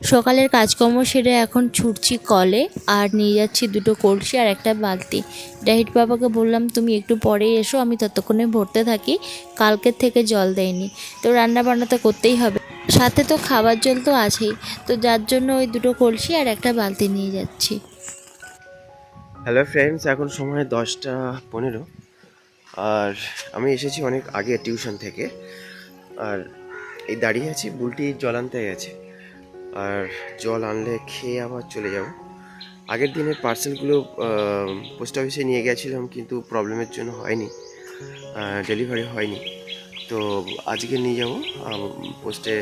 সকালের কাজকর্ম সেরে এখন ছুটছি কলে আর নিয়ে যাচ্ছি দুটো কলসি আর একটা বালতি। ডাহিট বাবাকে বললাম, তুমি একটু পরে এসো, আমি ততক্ষণে ভরতে থাকি। কালকের থেকে জল দেয়নি। তো রান্না বান্না তো করতেই হবে। সাথে তো খাবার জল তো আছেই। তো যার জন্য ওই দুটো কলসি আর একটা বালতি নিয়ে যাচ্ছি। হ্যালো ফ্রেন্ডস এখন সময় দশটা পনেরো। আর আমি এসেছি অনেক আগে টিউশন থেকে। আর এই দাঁড়িয়ে আছি, বুলটি জল আনতে গেছে আর জল আনলে খেয়ে আবার চলে যাব। আগের দিনের পার্সেলগুলো পোস্ট অফিসে নিয়ে গেছিলাম কিন্তু প্রবলেমের জন্য হয়নি ডেলিভারি হয়নি। তো আজকে নিয়ে যাব পোস্টে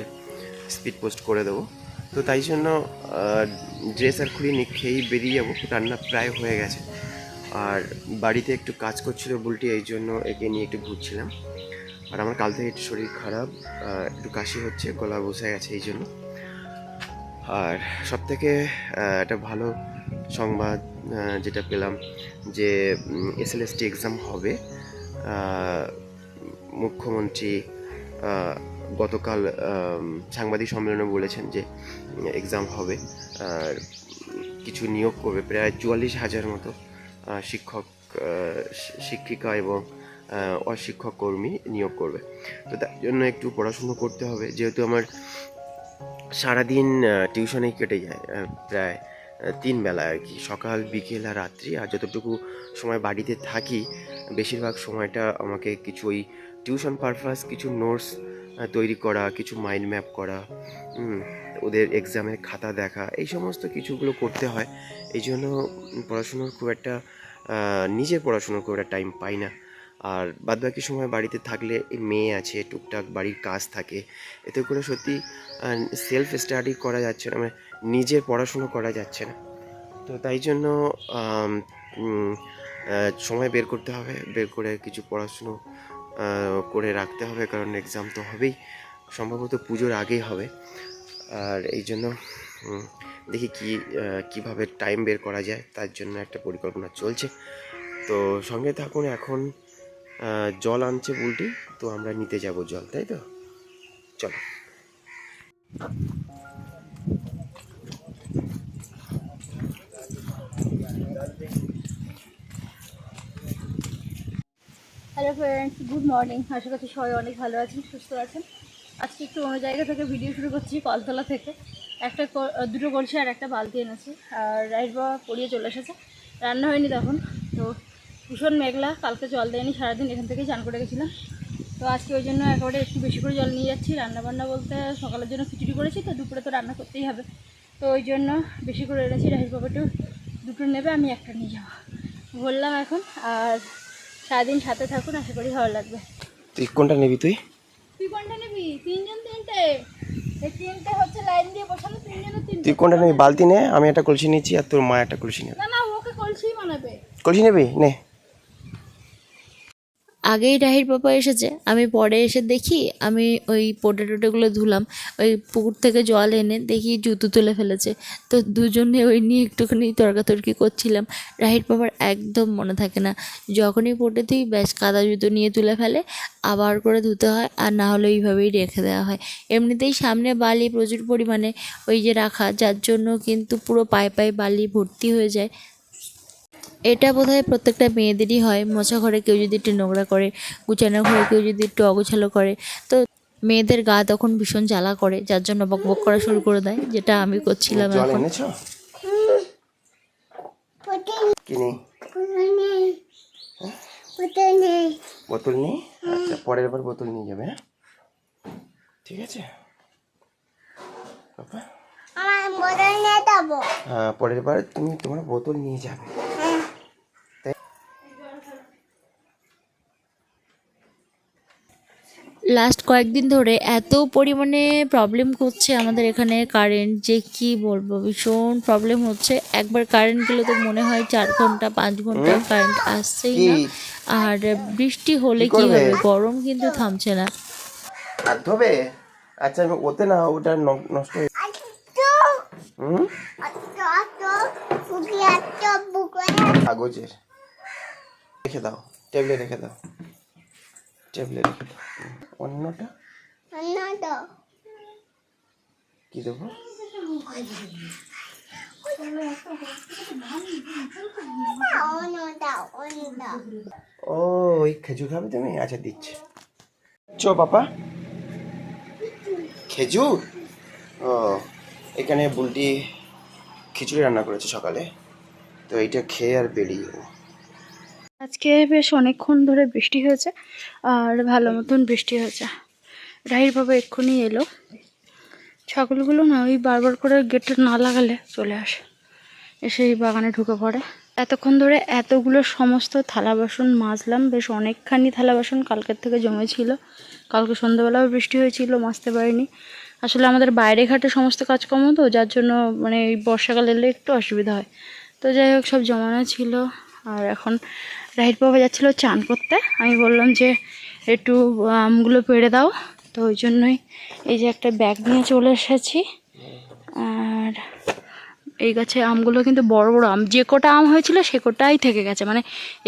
স্পিড পোস্ট করে দেবো। তো তাই জন্য ড্রেস আর খুলিনি, খেয়েই বেরিয়ে যাব। রান্না প্রায় হয়ে গেছে। আর বাড়িতে একটু কাজ করছিল বুলটি, এই জন্য একে নিয়ে একটু ঘুরছিলাম। আর আমার কাল থেকে একটু শরীর খারাপ একটু কাশি হচ্ছে, গলা বসে গেছে এই জন্য। আর সব থেকে একটা ভালো সংবাদ যেটা পেলাম যে এসএলএসটি এক্সাম হবে মুখ্যমন্ত্রী গতকাল সাংবাদিক সম্মেলনে বলেছেন যে এক্সাম হবে, আর কিছু নিয়োগ করবে, প্রায় চুয়াল্লিশ হাজার মতো। শিক্ষক শিক্ষিকা এবং অশিক্ষক কর্মী নিয়োগ করবে। তো তার জন্য একটু পড়াশুনো করতে হবে। যেহেতু আমার সারাদিন টিউশনেই কেটে যায় প্রায় তিন বেলা আর কি। সকাল, বিকেল আর রাত্রি। আর যতটুকু সময় বাড়িতে থাকি, বেশিরভাগ সময়টা আমাকে কিছু ওই টিউশন পারপাস, কিছু নোটস তৈরি করা, কিছু মাইন্ড ম্যাপ করা ওদের এক্সামের খাতা দেখা, এই সমস্ত কিছুগুলো করতে হয়। এই জন্য পড়াশুনোর খুব একটা নিজের পড়াশুনোর খুব একটা টাইম পাই না। আর বাদবাকি সময় বাড়িতে থাকলে মেয়ে আছে, টুকটাক বাড়ির কাজ থাকে। এতে করে সত্যি সেলফ স্টাডি করা যাচ্ছে না মানে নিজের পড়াশুনো করা যাচ্ছে না। তো তাই জন্য সময় বের করতে হবে, বের করে কিছু পড়াশুনো করে রাখতে হবে, কারণ এক্সাম তো হবেই। সম্ভবত পুজোর আগেই হবে। আর এই জন্য দেখি কি কীভাবে টাইম বের করা যায়, তার জন্য একটা পরিকল্পনা চলছে। তো সঙ্গে থাকুন এখন জল আনছে বুলটি, তো আমরা নিতে যাব জল, তাই তো? চলো। হ্যালো ফ্রেন্ডস গুড মর্নিং আশা করছি সবাই অনেক ভালো আছেন, সুস্থ আছেন। আজকে একটু অন্য জায়গা থেকে ভিডিও শুরু করছি কলতলা থেকে। একটা দুটো কলসি আর একটা বালতি এনেছি। আর রাইট বাবা পড়িয়ে চলে এসেছে। রান্না হয়নি তখন। তো ভীষণ মেঘলা কালকে জল দেয়নি সারাদিন এখান থেকেই চান করে গেছিলাম। তো আজকে ওই জন্য একেবারে একটু বেশি করে জল নিয়ে যাচ্ছি। রান্না বান্না বলতে সকালের জন্য খিচুড়ি করেছি তো দুপুরে তো রান্না করতেই হবে। তো ওই জন্য বেশি করে এনেছি। রাহির বাবা একটু দুটো নেবে আমি একটা নিয়ে যাব। বললাম এখন আর সারাদিন সাথে থাকুন আশা করি ভালো লাগবে। তুই কোনটা নিবি তুই? তুই কোনটা নিবি? তিনজন তিনটে? এই তিনটে হচ্ছে লাইন দিয়ে বসানো তিনজনের তিনটে। তুই কোনটা নিবি? বালতি নে আমি একটা কলসি নিচ্ছি আর তোর মা একটা কলসি নেবে। না না ওকে কলসি বানাবে। কলসি নেবি? নে। আগেই রাহির পাপা এসেছে, আমি পরে এসে দেখি, আমি ওই পোটেটোগুলো ধুলাম, ওই পুকুর থেকে জল এনে দেখি জুতো তুলে ফেলেছে। তো দুজনে ওই নিয়ে একটুখানি তর্কাতর্কি করছিলাম। রাহির পাপার একদম মনে থাকে না, যখনই পোটে তুই ব্যাস কাদা জুতো নিয়ে তুলে ফেলে, আবার করে ধুতে হয়, আর না হলে এইভাবেই রেখে দেওয়া হয়। এমনিতেই সামনে বালি প্রচুর পরিমাণে ওই যে রাখা, যার জন্য কিন্তু পুরো পায়ে পায়ে বালি ভর্তি হয়ে যায়। এটা বোধহয় প্রত্যেকটা মেয়েদেরই হয়। মোছা ঘরে কেউ যদি একটু নোংরা করে গুছানো ঘরে কেউ যদি একটু অগোছালো করে তো মেয়েদের গা তখন ভীষণ জ্বালা করে যার জন্য বক বক করা শুরু করে দেয় যেটা আমি করছিলাম এখন। বোতল নেই? আচ্ছা পরের বার বোতল নিয়ে যাবে হ্যাঁ? ঠিক আছে। হ্যাঁ পরের বার তুমি তোমার বোতল নিয়ে যাবে। লাস্ট কয়েকদিন ধরে এত পরিমাণে প্রবলেম করছে আমাদের এখানে কারেন্ট যে কি বলব? ভীষণ প্রবলেম হচ্ছে। একবার কারেন্ট গেলে তো মনে হয় চার ঘণ্টা পাঁচ ঘণ্টা কারেন্ট আসছেই না। আর বৃষ্টি হলে কি হবে? গরম কিন্তু থামছে না। ধোবে? আচ্ছা ওতে না ওটা নষ্ট হয়ে কাগজের। রেখে দাও টেবিলে রেখে দাও। টেবিলে রেখে দাও অন্যটা অন্যটা কি দেবো? ও ওই খেজুর খাবে তুমি? আচ্ছা দিচ্ছি। চ পাপা খেজুর? ও এখানে বুলটি খিচুড়ি রান্না করেছে সকালে। তো এইটা খেয়ে আর বেরিয়ে যাব। আজকে বেশ অনেকক্ষণ ধরে বৃষ্টি হয়েছে, আর ভালো মতন বৃষ্টি হয়েছে। রাহির বাবা এক্ষুনি এলো। ছাগলগুলো না ওই বারবার করে গেটটা না লাগালে চলে আসে, এসে এই বাগানে ঢুকে পড়ে। এতক্ষণ ধরে এতগুলো সমস্ত থালা বাসন মাজলাম, বেশ অনেকখানি থালা বাসন কালকের থেকে জমেছিল। কালকে সন্ধ্যাবেলাও বৃষ্টি হয়েছিল, মাজতে পারিনি। আসলে আমাদের বাইরে ঘাটে সমস্ত কাজকর্ম তো, যার জন্য মানে এই বর্ষাকাল এলে একটু অসুবিধা হয়। তো যাই হোক, সব জমানো ছিল, আর এখন রাহির বাবা যাচ্ছিল চান করতে। আমি বললাম যে, একটু, আমগুলো পেড়ে দাও। তো ওই জন্যই এই যে একটা ব্যাগ নিয়ে চলে এসেছি। আর এই গাছে আমগুলো কিন্তু বড় বড় আম, যে কটা আম হয়েছিল সে কটাই থেকে গেছে। মানে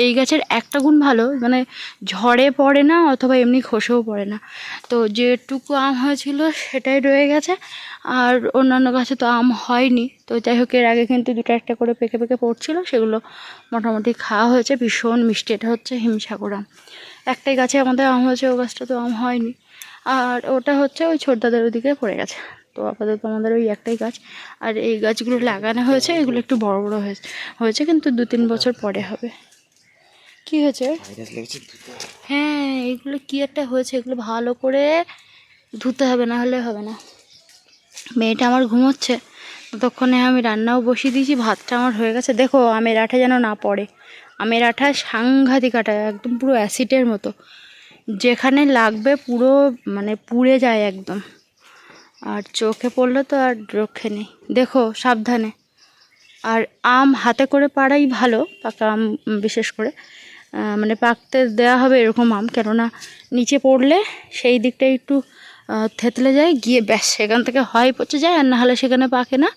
এই গাছের একটা গুণ ভালো মানে ঝড়ে পড়ে না অথবা এমনি খসেও পড়ে না। তো যেটুকু আম হয়েছিল সেটাই রয়ে গেছে। আর অন্যান্য গাছে তো আম হয়নি। তো যাই হোক, এর আগে কিন্তু দুটো একটা করে পেকে পেকে পড়ছিল, সেগুলো মোটামুটি খাওয়া হয়েছে। ভীষণ মিষ্টি, এটা হচ্ছে হিমসাগর আম। একটাই গাছে আমাদের আম হয়েছে, ও গাছটা তো আম হয়নি। আর ওটা হচ্ছে ওই ছোটদাদের ওদিকে পড়ে গেছে। তো আপাতত আমাদের ওই একটাই গাছ। আর এই গাছগুলো লাগানো হয়েছে এগুলো একটু বড় বড় হয়েছে হয়েছে কিন্তু দু তিন বছর পরে হবে। কি হয়েছে? হ্যাঁ এগুলো কি একটা হয়েছে এগুলো ভালো করে ধুতে হবে না হলে হবে না। মেয়েটা আমার ঘুমোচ্ছে ততক্ষণে আমি রান্নাও বসিয়ে দিয়েছি ভাতটা আমার হয়ে গেছে। দেখো আমের আঠা যেন না পড়ে। আমের আঠা সাংঘাতিক আঠা একদম পুরো অ্যাসিডের মতো। যেখানে লাগবে পুরো মানে পুড়ে যায় একদম। আর চোখে পড়লে তো আর রক্ষে নেই। দেখো, সাবধানে। আর আম হাতে করে পাড়াই ভালো, পাকা আম বিশেষ করে। মানে পাকতে দেওয়া হবে এরকম আম, কেননা নিচে পড়লে সেই দিকটা একটু থেতলে যায়, গিয়ে ব্যাস, সেখান থেকে হয় পচে যায়, আর না হলে সেখানে পাকে না।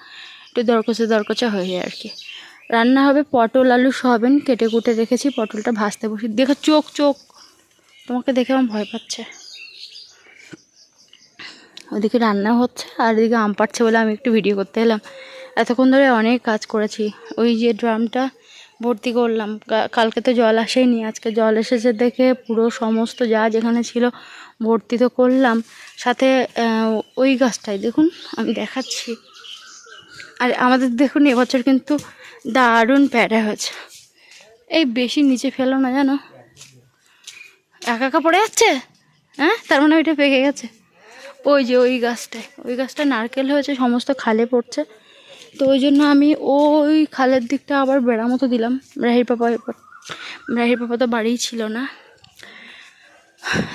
একটু দরকচে দরকচা হয়ে যায় আর কি রান্না হবে পটল, আলু সয়াবিন, কেটে কুটে রেখেছি, পটলটা ভাজতে বসি। দেখো, চোখ চোখ। তোমাকে দেখে আমার ভয় পাচ্ছে। ওদিকে রান্না হচ্ছে আর এদিকে আম পাড়ছে বলে আমি একটু ভিডিও করতে এলাম। এতক্ষণ ধরে অনেক কাজ করেছি। ওই যে ড্রামটা ভর্তি করলাম। কালকে তো জল আসেনি, আজকে জল এসেছে দেখে পুরো সমস্ত যা যেখানে ছিল ভর্তি তো করলাম। সাথে ওই গাছটাই দেখুন, আমি দেখাচ্ছি। আর আমাদের দেখুন, এবছর কিন্তু দারুণ প্যারা হয়েছে। এই বেশি নিচে ফেলো না জানো? একা একা পড়ে যাচ্ছে? হ্যাঁ? তার মানে ওইটা পেকে গেছে। ওই যে ওই গাছটায়। ওই গাছটা নারকেল হয়েছে, সমস্ত খালে পড়ছে। তো ওই জন্য আমি ওই খালের দিকটা আবার বেড়া মতো দিলাম রাহির পাপা রাহির পাপা তো বাড়িই ছিল না।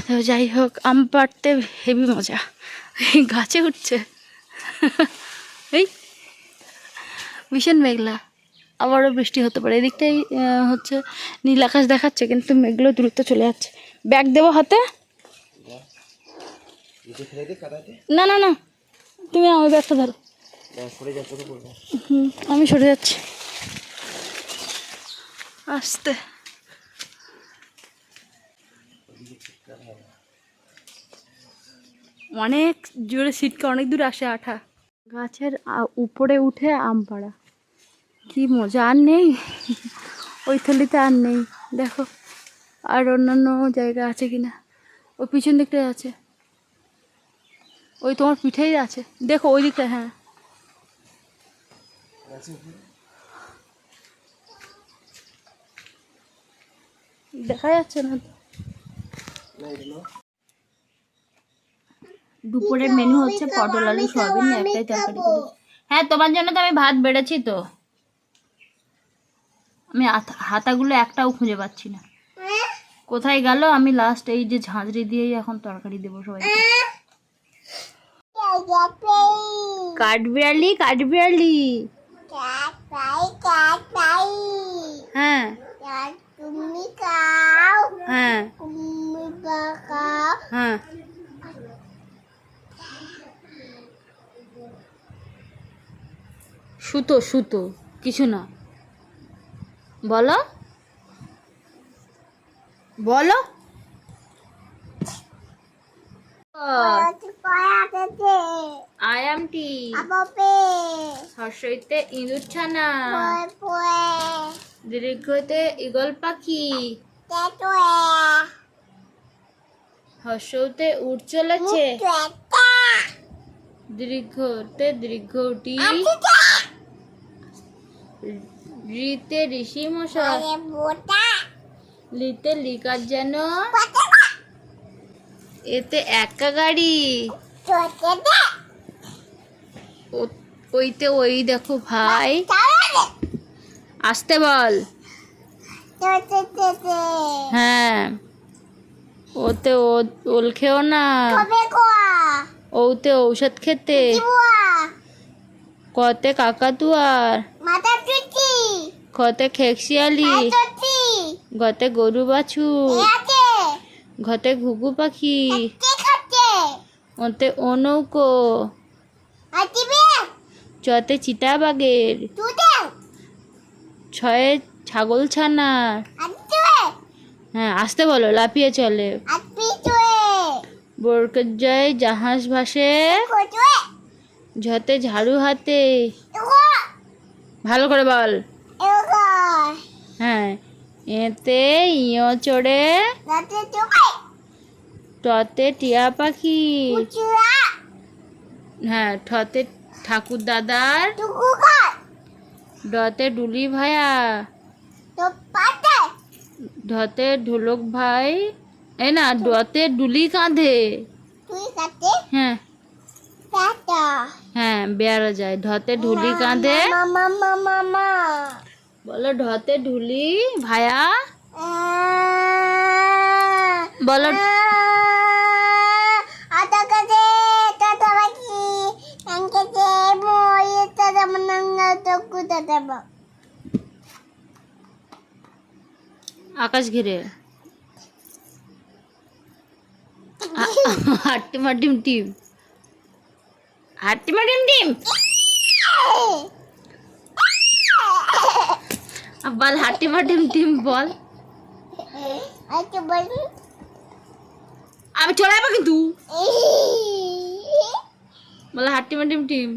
তো যাই হোক, আম পাড়তে হেভি মজা। এই গাছে উঠছে। এই, ভীষণ মেঘলা। আবারও বৃষ্টি হতে পারে। এদিকটাই হচ্ছে নীল আকাশ দেখাচ্ছে, কিন্তু মেঘগুলো দ্রুত চলে যাচ্ছে। ব্যাগ দেবো হাতে নিচে ফেলে দিই কাদাতে না না না। তুমি আমার ব্যাগটা ধরো। হুম আমি সরে যাচ্ছি। আসতে। অনেক জোরে সিটকে অনেক দূর আসে আঠা। গাছের উপরে উঠে আম পাড়া। কি মজা আর নেই। ওই থলিতে আর নেই। দেখো আর অন্যান্য জায়গা আছে কিনা। ওই পিছন দিকটায় আছে। ওই তোমার পিঠেই আছে। দেখো ওই দিকটায় হ্যাঁ। দেখা যাচ্ছে না দুপুরের মেনু হচ্ছে পটল আলু সয়াবিন একটাই তরকারি করেছি। হ্যাঁ তোমার জন্য তো আমি ভাত বেড়েছি তো। আমি হাতাগুলো একটাও খুঁজে পাচ্ছি না। কোথায় গেল? আমি লাস্ট এই যে ঝাঁঝরি দিয়েই এখন তরকারি দেবো সবাইকে। কাঠবিড়ালি কাঠবিড়ালি। হ্যাঁ। হ্যাঁ। হ্যাঁ। সুতো সুতো কিছু না। বলো। বলো। আয়ামটি হর্ষইতে ইঁদুর ছানা দীর্ঘতে ইগল পাখি হর্ষতে উঠ চলেছে দীর্ঘতে দীর্ঘটি রিতে ঋষি মশাই লিতে লিকার যেন এতে একা গাড়ি? ওইতে ওই দেখো ভাই। আসতে বল। হ্যাঁ। ওতে ওল খেও না। ওতে ঔষধ খেতে। কতে কাকাতুয়ার। কতে খেকশিয়ালি। গতে গরু বাছুর। ঘতে ঘুঘু পাখি। ওতে অনৌকো আতিবে চতে চিতাবাগের ছয়ে ছাগল ছানা হ্যাঁ আসতে বলো লাফিয়ে চলে। বোরকের জয় জাহাজ ভাসে। ঝতে ঝাড়ু হাতে। ভালো করে বল। এতে ইয় চড়ে টতে টিয়া পাখি হ্যাঁ ঠতে ঠাকুর দাদার ডতে ডুলি ভায়া ঢতে ঢোলক ভাই এ না ডতে ডুলি কাঁধে হ্যাঁ হ্যাঁ বেয়ারা যায় ঢতে ঢুলি কাঁধে মামা মামা বলো ঢতে ঢুলি ভায়া। বলো আকাশ ঘিরে। হাট্টি মাটিম টিম। হাট্টি মাটিম টিম? বল হাটি মাটিম টিম বল। আমি চলে যাব কিন্তু বলে হাটি মাটিম টিম